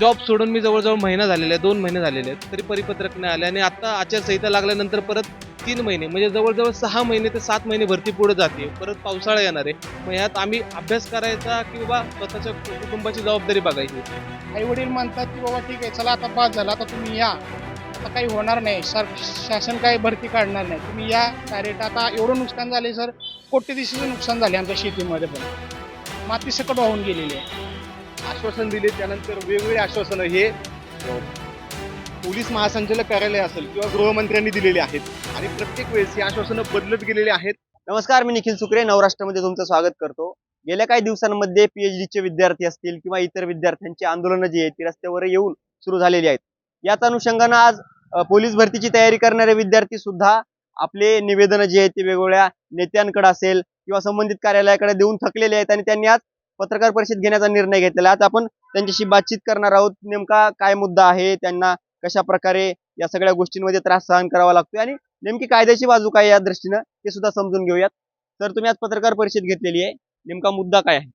Job सोडून मी जवळजवळ महिना झालेला आहे दोन महिने झालेले आहेत तरी परिपत्रक नाही आले आणि आता आचारसंहिता लागल्यानंतर परत तीन महिने म्हणजे जवळजवळ सहा महिने ते सात महिने भरती पुढे जाते परत पावसाळा येणार आहे. मग यात आम्ही अभ्यास करायचा की बाबा स्वतःच्या कुटुंबाची जबाबदारी बघायची. आई वडील म्हणतात की बाबा ठीक आहे चला आता पास झाला आता तुम्ही या. आता काही होणार नाही सर शासन काही भरती काढणार नाही. तुम्ही या डायरेक्ट आता एवढं नुकसान झाले सर. कोटी दिवशीचं नुकसान झाले आमच्या शेतीमध्ये पण. माती सकट वाहून गेलेली आहे. आश्वासन दिले त्यानंतर वेगवेगळे आश्वासनं हे पोलीस महासंचालक कार्यालय असेल किंवा गृहमंत्र्यांनी दिलेली आहेत. आणि प्रत्येक वेळेस ही आश्वासनं बदलत गेलेली आहेत. नमस्कार मी निखिल सुक्रे. नवराष्ट्रामध्ये तुमचं स्वागत करतो. गेल्या काही दिवसांमध्ये PhD डीचे विद्यार्थी असतील किंवा इतर विद्यार्थ्यांची आंदोलनं जी आहेत ती रस्त्यावर येऊन सुरू झालेली आहेत. याच अनुषंगानं आज पोलीस भरतीची तयारी करणारे विद्यार्थी सुद्धा आपले निवेदनं जी आहेत ती वेगवेगळ्या नेत्यांकडे असेल किंवा संबंधित कार्यालयाकडे देऊन थकलेले आहेत आणि त्यांनी आज पत्रकार परिषद घेण्याचा निर्णय घेतलेला आज आपण त्यांच्याशी बातचीत करणार आहोत. नेमका काय मुद्दा आहे? त्यांना कशा प्रकारे या सगळ्या गोष्टींमध्ये त्रास सहन करावा लागतोय? आणि नेमकी कायद्याची बाजू काय या दृष्टीनं? ते सुद्धा समजून घेऊयात. तर तुम्ही आज पत्रकार परिषद घेतलेली आहे. नेमका मुद्दा काय आहे?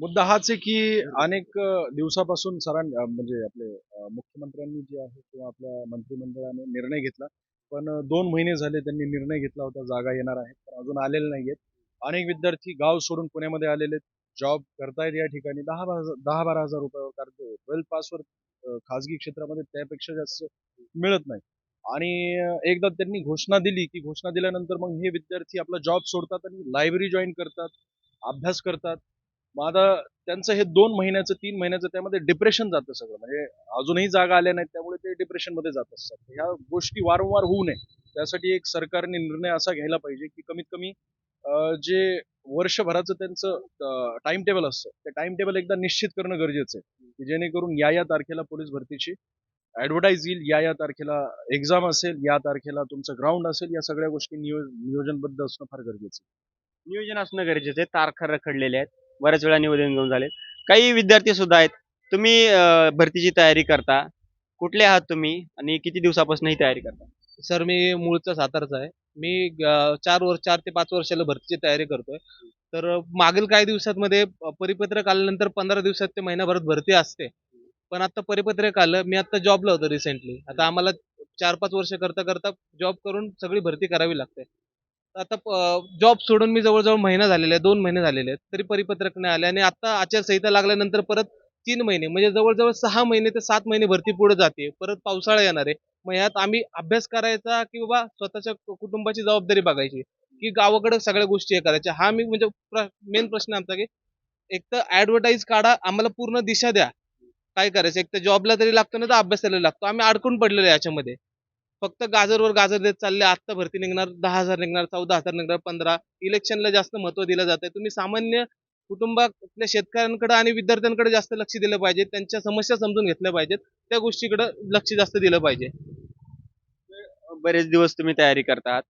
मुद्दा हाच आहे की अनेक दिवसापासून सरां म्हणजे आपले मुख्यमंत्र्यांनी जे आहे किंवा आपल्या मंत्रिमंडळाने निर्णय घेतला. पण दोन महिने झाले त्यांनी निर्णय घेतला होता. जागा येणार आहेत पण अजून आलेले नाहीयेत. अनेक विद्यार्थी गाव सोडून पुण्यामध्ये आलेले आहेत. जॉब करतायत या ठिकाणी दहा बारा दहा बारा हजार रुपयावर कारण ट्वेल्थ पासवर खाजगी क्षेत्रामध्ये त्यापेक्षा जास्त मिळत नाही आणि एकदा त्यांनी घोषणा दिली की घोषणा दिल्यानंतर मग हे विद्यार्थी आपला जॉब सोडतात आणि लायब्ररी जॉईन करतात अभ्यास करतात. मग आता त्यांचं हे दोन महिन्याचं तीन महिन्याचं त्यामध्ये डिप्रेशन जातं सगळं. म्हणजे अजूनही जागा आल्या नाहीत त्यामुळे ते डिप्रेशनमध्ये जात असतात. ह्या गोष्टी वारंवार होऊ नये. त्यासाठी एक सरकारने निर्णय असा घ्यायला पाहिजे की कमीत कमी जे वर्षभराचं त्यांचं टाइम टेबल असतं. ते टाइम टेबल एकदा निश्चित करणं गरजेचं आहे. की जेणेकरून या या तारखेला पोलीस भरतीची ऍडव्हर्टाईज येईल या या तारखेला एक्झाम असेल या तारखेला तुमचं ग्राउंड असेल या सगळ्या गोष्टी नियोज नियोजनबद्ध असणं फार गरजेचं आहे. नियोजन असणं गरजेचं आहे. तारखा रखडलेले आहेत. बऱ्याच वेळा निवेदन घेऊन झाले काही विद्यार्थी सुद्धा आहेत. तुम्ही भरतीची तयारी करता. कुठले आहात तुम्ही? आणि किती दिवसापासून ही तयारी करता? सर मी मूळचा सातारचा आहे. मी चार वर्ष चार ते पाच वर्षाला भरतीची तयारी करतोय. तर मागील काही दिवसांमध्ये परिपत्रक आल्यानंतर पंधरा दिवसात ते महिनाभरात भरती असते. पण आता परिपत्रक आलं मी आता जॉबला होतो रिसेंटली आता आम्हाला चार पाच वर्ष करता करता जॉब करून सगळी भरती करावी लागते. तर आता जॉब सोडून मी जवळजवळ महिना झालेला आहे दोन महिने झालेले आहेत तरी परिपत्रक नाही आले आणि आता आचारसंहिता लागल्यानंतर परत तीन महिने म्हणजे जवळजवळ सहा महिने ते सात महिने भरती पुढे जाते. परत पावसाळा येणार आहे. मग यात आम्ही अभ्यास करायचा की बाबा स्वतःच्या कु- कुटुंबाची जबाबदारी बघायची. की गावाकडे सगळ्या गोष्टी हे करायच्या. हा मी म्हणजे मेन प्रश्न आमचा की एक तर ऍडव्हर्टाईज काढा आम्हाला पूर्ण दिशा द्या. काय करायचं? एक तर जॉबला तरी लागतो ना तर अभ्यासाला लागतो. आम्ही अडकून पडलेलो आहे याच्यामध्ये. फक्त गाजरवर गाजर देत चालले आत्ता भरती निघणार दहा हजार निघणार चौदा हजार निघणार पंधरा. इलेक्शनला जास्त महत्त्व दिलं जात आहे तुम्ही सामान्य कुटुंबातल्या शेतकऱ्यांकडे आणि विद्यार्थ्यांकडे जास्त लक्ष दिलं पाहिजे. त्यांच्या समस्या समजून घेतल्या पाहिजेत. त्या गोष्टीकडे लक्ष जास्त दिलं पाहिजे. बरेच दिवस तुम्ही तयारी करतात.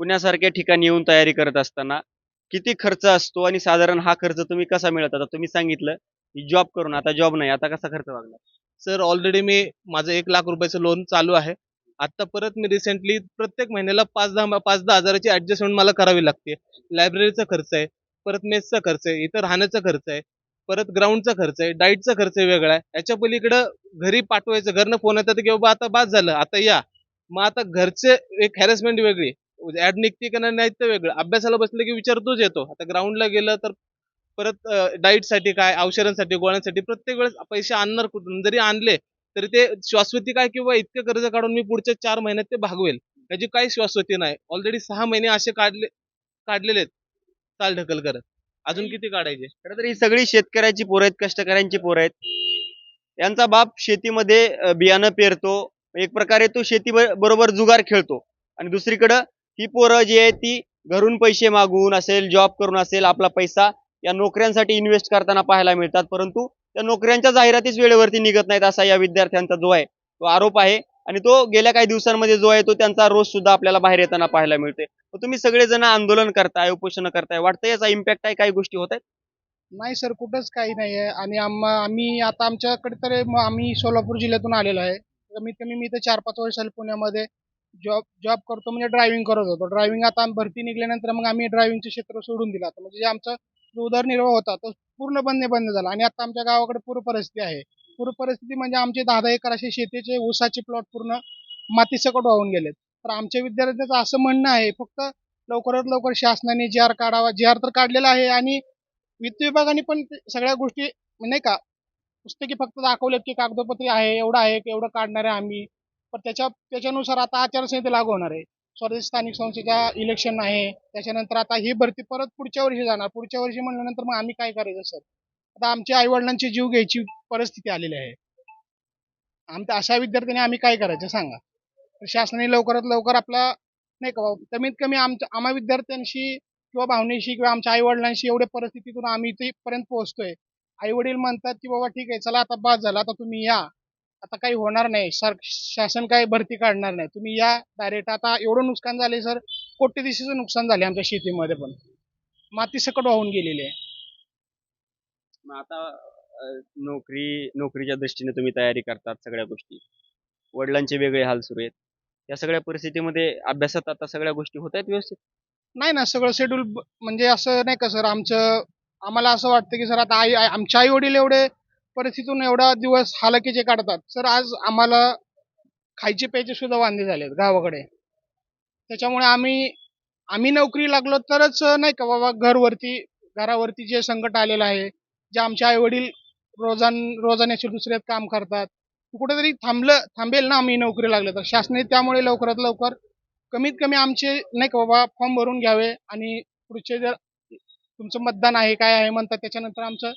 पुण्यासारख्या ठिकाणी येऊन तयारी करत असताना किती खर्च असतो आणि साधारण हा खर्च तुम्ही कसा मिळत आता तुम्ही सांगितलं की जॉब करून आता जॉब नाही. आता कसा खर्च वागला सर ऑलरेडी मी माझं एक लाख रुपयाचं लोन चालू आहे. आता परत मी रिसेंटली प्रत्येक महिन्याला पाच दहा पाच दहा हजाराची ऍडजस्टमेंट मला करावी लागते. लायब्ररीचा खर्च आहे. परत मेसचा खर्च आहे इथं राहण्याचा खर्च आहे परत ग्राउंडचा खर्च आहे डाईटचा खर्च वेगळा आहे. याच्या पलीकडं घरी पाठवायचं घरनं फोन येतात की बाबा आता बाद झालं आता या. मग आता घरचे एक हॅरेसमेंट वेगळी ऍड निघते का नाही तर वेगळं अभ्यासाला बसलं की विचार तोच येतो. आता ग्राउंडला गेलं तर परत डाईटसाठी काय औषधांसाठी गोळ्यांसाठी प्रत्येक वेळेस पैसे आणणार कुठून? जरी आणले तरी ते शाश्वती काय किंवा इतकं कर्ज काढून मी पुढच्या चार महिन्यात ते भागवेल. याची काही शाश्वती नाही. ऑलरेडी सहा महिने असे काढले काढलेले आहेत. चाल ढकल करत. अजून किती काढायचे? खरं तर ही सगळी शेतकऱ्याची पोरं आहेत कष्टकऱ्यांची पोरं आहेत. यांचा बाप शेतीमध्ये अं, बियाणं पेरतो. एक प्रकारे तो शेती ब- बरोबर जुगार खेळतो. आणि दुसरीकडं ही पोरं जी आहेत ती घरून पैसे मागून असेल जॉब करून असेल आपला पैसा या नोकऱ्यांसाठी इन्व्हेस्ट करताना पाहायला मिळतात. परंतु त्या नोकऱ्यांच्या जाहिरातीच वेळेवरती निघत नाहीत असा या विद्यार्थ्यांचा जो आहे तो आरोप आहे. आणि तो गेल्या काही दिवसांमध्ये जो आहे तो त्यांचा रोज सुद्धा आपल्याला बाहेर येताना पाहायला मिळते तुम्ही सगळेजण आंदोलन करताय उपोषण करताय वाटतं याचा इम्पॅक्ट आहे काही गोष्टी होत आहेत? नाही सर कुठंच काही नाही आहे. आणि आम्हा आम्ही आता आमच्याकडे तर आम्ही सोलापूर जिल्ह्यातून आलेलो आहे. कमीत कमी मी तर चार पाच वर्षाला पुण्यामध्ये जॉब जॉब करतो म्हणजे ड्रायव्हिंग करत होतो. ड्रायव्हिंग आता भरती निघाल्यानंतर मग आम्ही ड्रायव्हिंगचं क्षेत्र सोडून दिलं आता. म्हणजे जे आमचा जो उदरनिर्वाह होता तो पूर्ण बंद बंद झाला. आणि आता आमच्या गावाकडे पूर परिस्थिती आहे. पूर परिस्थिती म्हणजे आमचे दहा दहा एकर असे शेतीचे ऊसाचे प्लॉट पूर्ण मातीसकट वाहून गेलेत. तर आमच्या विद्यार्थ्यांचं असं म्हणणं आहे फक्त लवकरात लवकर शासनाने जी आर काढावा जी आर तर काढलेला आहे आणि वित्त विभागाने पण सगळ्या गोष्टी नाही का पुस्तकी फक्त दाखवलेत की कागदोपत्री आहे एवढं आहे की एवढं काढणार आहे आम्ही. पण त्याच्या त्याच्यानुसार आता आचारसंहिता लागू होणार आहे. स्वदेशी स्थानिक संस्थेच्या इलेक्शन आहे त्याच्यानंतर आता ही भरती परत पुढच्या वर्षी जाणार. पुढच्या वर्षी म्हणल्यानंतर मग आम्ही काय करायचं सर? आता आमच्या आईवडिलांचे जीव घ्यायची परिस्थिती आलेली आहे. आमच्या अशा विद्यार्थ्यांनी आम्ही काय करायचं सांगा? तर शासनाने लवकरात लवकर आपला नाही का बाबा, कमीत कमी आमच्या आम्हा विद्यार्थ्यांशी किंवा भावनेशी किंवा आमच्या आई वडिलांशी एवढ्या परिस्थितीतून आम्ही इथेपर्यंत पोहोचतोय. आई वडील म्हणतात की बाबा ठीक आहे चला आता बाद झाला आता तुम्ही या. आता काही होणार नाही. सर शासन काही भरती काढणार नाही. तुम्ही या डायरेक्ट आता एवढं नुकसान झाले सर. कोटी दिवशीचं नुकसान झाले आमच्या शेतीमध्ये पण. माती सकट वाहून गेलेली आहे. मग आता अं, नोकरी नोकरीच्या दृष्टीने तुम्ही तयारी करतात सगळ्या गोष्टी. वडिलांचे वेगळे हाल सुरू आहेत. या सगळ्या परिस्थितीमध्ये अभ्यासात आता सगळ्या गोष्टी होत आहेत व्यवस्थित? नाही ना सगळं शेड्यूल म्हणजे असं नाही का सर आमचं आम्हाला असं वाटतं की सर आता आई आई- आमचे आई वडील एवढे परिस्थितीतून एवढा दिवस हालाकीचे काढतात. सर आज आम्हाला खायचे प्यायचे सुद्धा वांदे झालेत गावाकडे. त्याच्यामुळे आम्ही आम्ही नोकरी लागलो तरच नाही का बाबा घरवरती घरावरती जे संकट आलेलं आहे जे आमचे आई वडील रोजान रोजान्याचे दुसऱ्यात काम करतात. कुठेतरी थांबलं थांबेल ना आम्ही नोकरी लागलो तर. शासनाने त्यामुळे लवकरात लवकर कमीत कमी आमचे नाही का बाबा फॉर्म भरून घ्यावे आणि पुढचे जर तुमचं मतदान आहे काय आहे म्हणतात त्याच्यानंतर आमचं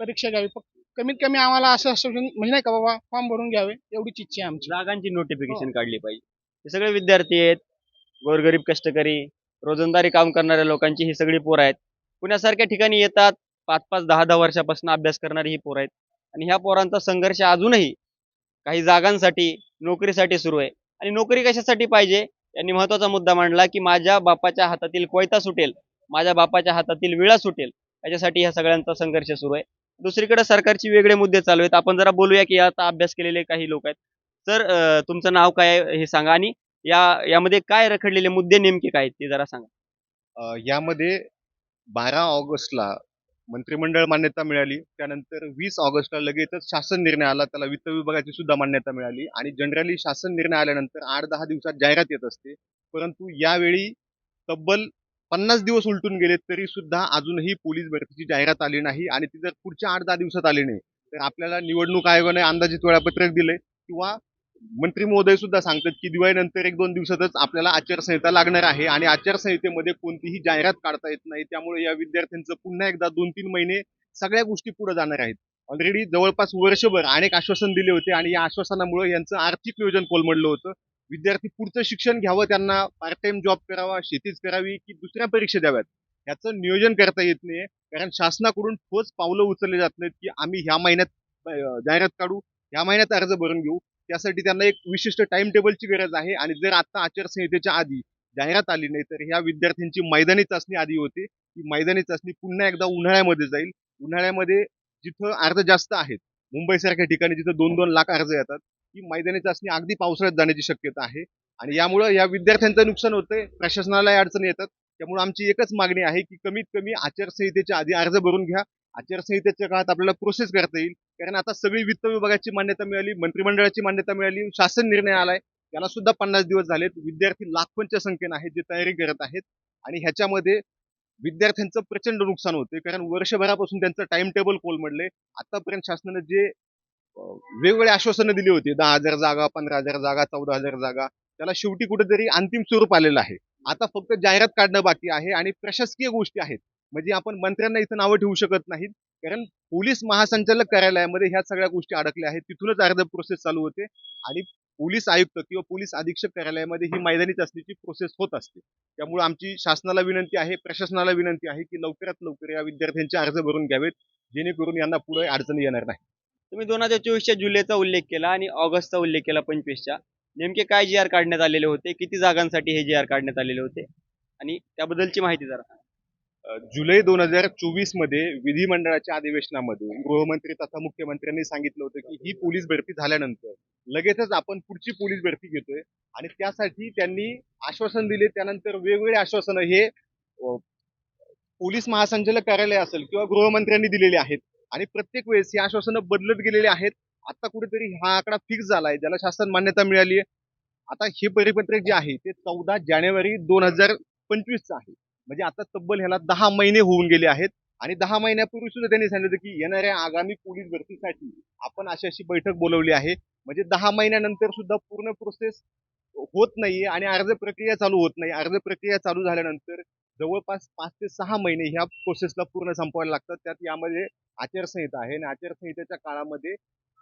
परीक्षा घ्यावी. फक्त कमीत कमी आम्हाला असं असं म्हणजे नाही का बाबा फॉर्म भरून घ्यावे एवढीच इच्छा आहे आमची. जागांची नोटिफिकेशन काढली पाहिजे. हे सगळे विद्यार्थी आहेत गोरगरीब कष्टकरी रोजंदारी काम करणाऱ्या लोकांची ही सगळी पोरं आहेत. पुण्यासारख्या ठिकाणी येतात पाच पाच दहा दहा वर्षापासून अभ्यास करणारी ही पोरं आहेत. आणि ह्या पोरांचा संघर्ष अजूनही काही जागांसाठी नोकरीसाठी सुरू आहे. आणि नोकरी कशासाठी पाहिजे? यांनी महत्त्वाचा मुद्दा मांडला की माझ्या बापाच्या हातातील कोयता सुटेल माझ्या बापाच्या हातातील विळा सुटेल याच्यासाठी ह्या सगळ्यांचा संघर्ष सुरू आहे. दुसरीकडे सरकारचे वेगळे मुद्दे चालू आहेत. आपण जरा बोलूया की आता अभ्यास केलेले काही लोक आहेत. सर तुमचं नाव काय आहे हे सांगा आणि या यामध्ये काय रखडलेले मुद्दे नेमके काय आहेत ते जरा सांगा. यामध्ये बारा ऑगस्टला मंत्रिमंडळ मान्यता मिळाली. त्यानंतर वीस ऑगस्टला लगेचच शासन निर्णय आला. त्याला वित्त विभागाची सुद्धा मान्यता मिळाली. आणि जनरली शासन निर्णय आल्यानंतर आठ दहा दिवसात जाहिरात येत असते. परंतु यावेळी तब्बल पन्नास दिवस उलटून गेले तरी सुद्धा अजूनही पोलीस भरतीची जाहिरात आली नाही. आणि ती जर पुढच्या आठ दहा दिवसात आली नाही तर आपल्याला निवडणूक आयोगाने अंदाजित वेळापत्रक दिले किंवा मंत्री महोदय सुद्धा सांगतात की दिवाळीनंतर एक दोन दिवसातच आपल्याला आचारसंहिता लागणार आहे आणि आचारसंहितेमध्ये कोणतीही जाहिरात काढता येत नाही. त्यामुळे या विद्यार्थ्यांचं पुन्हा एकदा दोन तीन महिने सगळ्या गोष्टी पुढे जाणार आहेत. ऑलरेडी जवळपास वर्षभर अनेक आश्वासन दिले होते आणि या आश्वासनामुळे यांचं आर्थिक नियोजन कोलमडलं होतं. विद्यार्थी पुढचं शिक्षण घ्यावं त्यांना पार्ट टाइम जॉब करावा शेतीच करावी की दुसऱ्या परीक्षा द्याव्यात याचं नियोजन करता येत नाही कारण शासनाकडून ठोस पावलं उचलली जात नाहीत की आम्ही ह्या महिन्यात जाहिरात काढू ह्या महिन्यात अर्ज भरून घेऊ. त्यासाठी त्यांना एक विशिष्ट टाइम टेबलची गरज आहे. आणि जर आता आचारसंहितेच्या आधी जाहिरात आली नाही तर ह्या विद्यार्थ्यांची मैदानी चाचणी आधी होते. ती मैदानी चाचणी पुन्हा एकदा उन्हाळ्यामध्ये जाईल. उन्हाळ्यामध्ये जिथं अर्ज जास्त आहेत मुंबईसारख्या ठिकाणी जिथं दोन दोन लाख अर्ज येतात ही मैदानी चाचणी अगदी पावसाळ्यात जाण्याची शक्यता आहे. आणि यामुळं या विद्यार्थ्यांचं नुकसान होतंय प्रशासनालाही अडचणी येतात. त्यामुळे आमची एकच मागणी आहे की कमीत कमी आचारसंहितेच्या आधी अर्ज भरून घ्या. आचारसंहितेच्या काळात आपल्याला प्रोसेस करता येईल. कारण आता सगळी वित्त विभागाची मान्यता मिळाली मंत्रिमंडळाची मान्यता मिळाली शासन निर्णय आलाय. याला सुद्धा पन्नास दिवस झालेत. विद्यार्थी लाखोंच्या संख्येनं आहेत जे तयारी करत आहेत. आणि ह्याच्यामध्ये विद्यार्थ्यांचं प्रचंड नुकसान होते कारण वर्षभरापासून त्यांचं टाइम टेबल कोलमडले आतापर्यंत शासनानं जे वेगवेगळे आश्वासनं दिली होती. दहा हजार जागा पंधरा हजार जागा चौदा हजार जागा. त्याला शेवटी कुठेतरी अंतिम स्वरूप आलेलं आहे. आता फक्त जाहिरात काढणं बाकी आहे आणि प्रशासकीय गोष्टी आहेत. म्हणजे आपण मंत्र्यांना इथं नावं ठेवू शकत नाहीत. कारण पोलीस महासंचालक कार्यालयामध्ये ह्या सगळ्या गोष्टी अडकल्या आहेत. तिथूनच अर्ज प्रोसेस चालू होते. आणि पोलीस आयुक्त किंवा पोलीस अधीक्षक कार्यालयामध्ये ही मैदानी चाचणीची प्रोसेस होत असते. त्यामुळे आमची शासनाला विनंती आहे प्रशासनाला विनंती आहे की लवकरात लवकर या विद्यार्थ्यांचे अर्ज भरून घ्यावेत. जेणेकरून यांना पुढे अडचणी येणार नाही तुम्ही दोन हजार चोवीसच्या जुलैचा उल्लेख केला आणि ऑगस्टचा उल्लेख केला पंचवीसच्या. नेमके काय जी आर काढण्यात आलेले होते? किती जागांसाठी हे जी आर काढण्यात आलेले होते? आणि त्याबद्दलची माहिती जरा जुलै दोन हजार चोवीसमध्ये विधिमंडळाच्या अधिवेशनामध्ये गृहमंत्री तथा मुख्यमंत्र्यांनी सांगितलं होतं की ही पोलीस भरती झाल्यानंतर लगेचच आपण पुढची पोलीस भरती घेतोय आणि त्यासाठी त्यांनी आश्वासन दिले. त्यानंतर वेगवेगळे आश्वासनं हे पोलीस महासंचालक कार्यालय असेल किंवा गृहमंत्र्यांनी दिलेले आहेत आणि प्रत्येक वेळेस ही आश्वासनं बदलत गेलेली आहेत. आता कुठेतरी हा आकडा फिक्स झालाय ज्याला शासन मान्यता मिळाली आहे आता हे परिपत्रक जे आहे ते चौदा जानेवारी दोन हजार पंचवीसचं आहे. म्हणजे आता तब्बल ह्याला दहा महिने होऊन गेले आहेत. आणि दहा महिन्यापूर्वी सुद्धा त्यांनी सांगितलं की येणाऱ्या आगामी पोलीस भरतीसाठी आपण अशी अशी बैठक बोलवली आहे. म्हणजे दहा महिन्यानंतर सुद्धा पूर्ण प्रोसेस होत नाहीये आणि अर्ज प्रक्रिया चालू होत नाही. अर्ज प्रक्रिया चालू झाल्यानंतर जवळपास पाच ते सहा महिने ह्या प्रोसेसला पूर्ण संपवायला लागतात. त्यात यामध्ये आचारसंहिता आहे आणि आचारसंहितेच्या काळामध्ये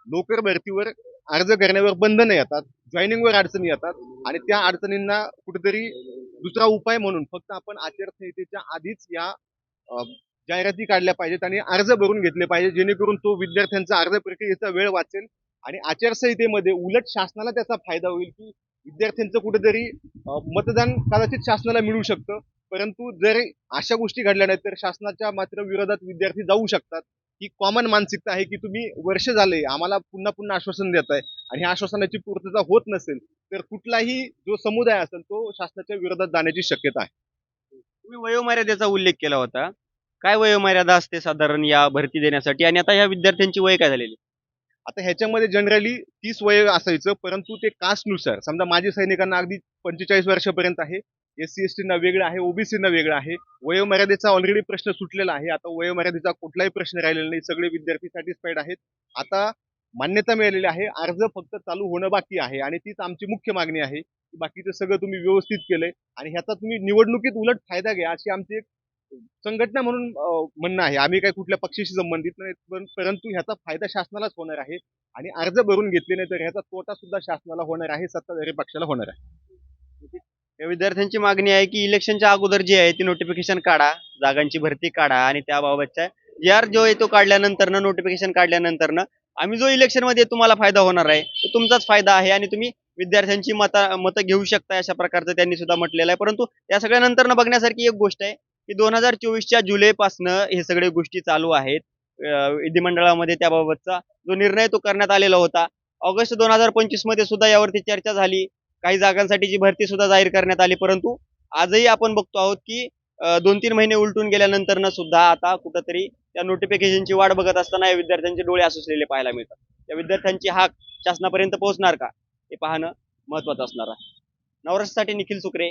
नोकर भरतीवर अर्ज करण्यावर बंधनं येतात जॉईनिंगवर अडचणी येतात आणि त्या अडचणींना कुठेतरी दुसरा उपाय म्हणून फक्त आपण आचारसंहितेच्या आधीच या जाहिराती काढल्या पाहिजेत आणि अर्ज भरून घेतले पाहिजे जेणेकरून तो विद्यार्थ्यांचा अर्ज प्रक्रियेचा वेळ वाचेल आणि आचारसंहितेमध्ये उलट शासनाला त्याचा फायदा होईल की विद्यार्थ्यांचं कुठेतरी मतदान कदाचित शासनाला मिळू शकतं. परंतु जर अशा गोष्टी घडल्या नाहीत तर शासनाच्या मात्र विरोधात विद्यार्थी जाऊ शकतात. ही कॉमन मानसिकता आहे की तुम्ही वर्ष झाले आम्हाला पुन्हा पुन्हा आश्वासन देत आहे आणि ह्या आश्वासनाची पूर्तता होत नसेल तर कुठलाही जो समुदाय असेल तो शासनाच्या विरोधात जाण्याची शक्यता आहे. तुम्ही वयोमर्यादेचा उल्लेख केला होता. काय वयोमर्यादा असते साधारण या भरती देण्यासाठी? आणि आता या विद्यार्थ्यांची वय काय झालेली? आता ह्याच्यामध्ये जनरली तीस वय असायचं परंतु ते कास्टनुसार समजा माजी सैनिकांना अगदी पंचेचाळीस वर्षापर्यंत आहे एस सी एस टीना वेगळं आहे ओबीसीना वेगळं आहे. वयोमर्यादेचा ऑलरेडी प्रश्न सुटलेला आहे. आता वयोमर्यादेचा कुठलाही प्रश्न राहिलेला नाही. सगळे विद्यार्थी सॅटिस्फाईड आहेत. आता मान्यता मिळालेली आहे. अर्ज फक्त चालू होणं बाकी आहे आणि तीच आमची मुख्य मागणी आहे. की बाकीचं सगळं तुम्ही व्यवस्थित केलंय आणि ह्याचा तुम्ही निवडणुकीत उलट फायदा घ्या अशी आमची एक संघटना म्हणून म्हणणं आहे. आम्ही काही कुठल्या पक्षाशी संबंधित नाही पण- परंतु ह्याचा फायदा शासनालाच होणार आहे आणि अर्ज भरून घेतले नाही तर ह्याचा तोटा सुद्धा शासनाला होणार आहे सत्ताधारी पक्षाला होणार आहे. या विद्यार्थ्यांची मागणी आहे की इलेक्शनच्या अगोदर जी आहे ती नोटिफिकेशन काढा जागांची भरती काढा आणि त्याबाबतच्या यार आर जो आहे तो काढल्यानंतर नोटिफिकेशन काढल्यानंतर आम्ही जो इलेक्शनमध्ये तुम्हाला फायदा होणार आहे तो तुमचाच फायदा आहे आणि तुम्ही विद्यार्थ्यांची मता मतं घेऊ शकता अशा प्रकारचं त्यांनी सुद्धा म्हटलेलं आहे. परंतु या सगळ्यानंतर बघण्यासारखी एक गोष्ट आहे की दोन हजार चोवीसच्या जुलैपासनं हे सगळे गोष्टी चालू आहेत. विधिमंडळामध्ये त्याबाबतचा जो निर्णय तो करण्यात आलेला होता. ऑगस्ट दोन हजार पंचवीसमध्ये सुद्धा यावरती चर्चा झाली. काही जागांसाठीची भरती सुद्धा जाहीर करण्यात आली परंतु आजही आपण बघतो आहोत की दोन तीन महिने उलटून गेल्यानंतर सुद्धा आता कुठंतरी त्या नोटिफिकेशनची वाट बघत असताना या विद्यार्थ्यांचे डोळे असलेले पाहायला मिळतात. त्या विद्यार्थ्यांची हाक शासनापर्यंत पोहोचणार का? हे पाहणं महत्वाचं असणार आहे. नवराष्ट्रासाठी निखिल सुक्रे